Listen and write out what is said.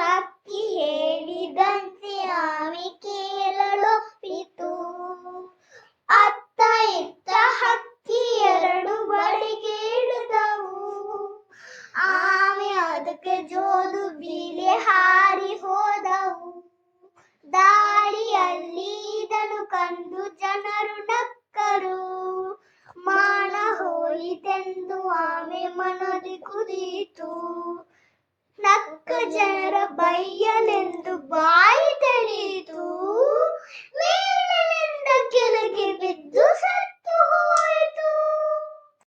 ಹಕ್ಕಿ ಹೇಳಿದಂತೆ ಆಮೆ ಕೇಳಲೊಪ್ಪಿತು ಅತ್ತ ಇತ್ತ ಹಕ್ಕಿ ಎರಡು ಬಳಿ ಕೇಳಿದವು. ಆಮೆ ಅದಕ್ಕೆ ಜೋಲು ಬೀಳೆ ಹಾರಿ ಹೋದವು. ದಾರಿಯಲ್ಲಿ ಇದನ್ನು ಕಂಡು ಜನರು ನಕ್ಕರು. ಮಾನ ಹೋಯಿತೆಂದು ಆಮೆ ಮನದಿ ಕುದಿಯಿತು ನಕ್ಕ ಜನರ ಬೈಯಲೆಂದು ಬಾಯಿ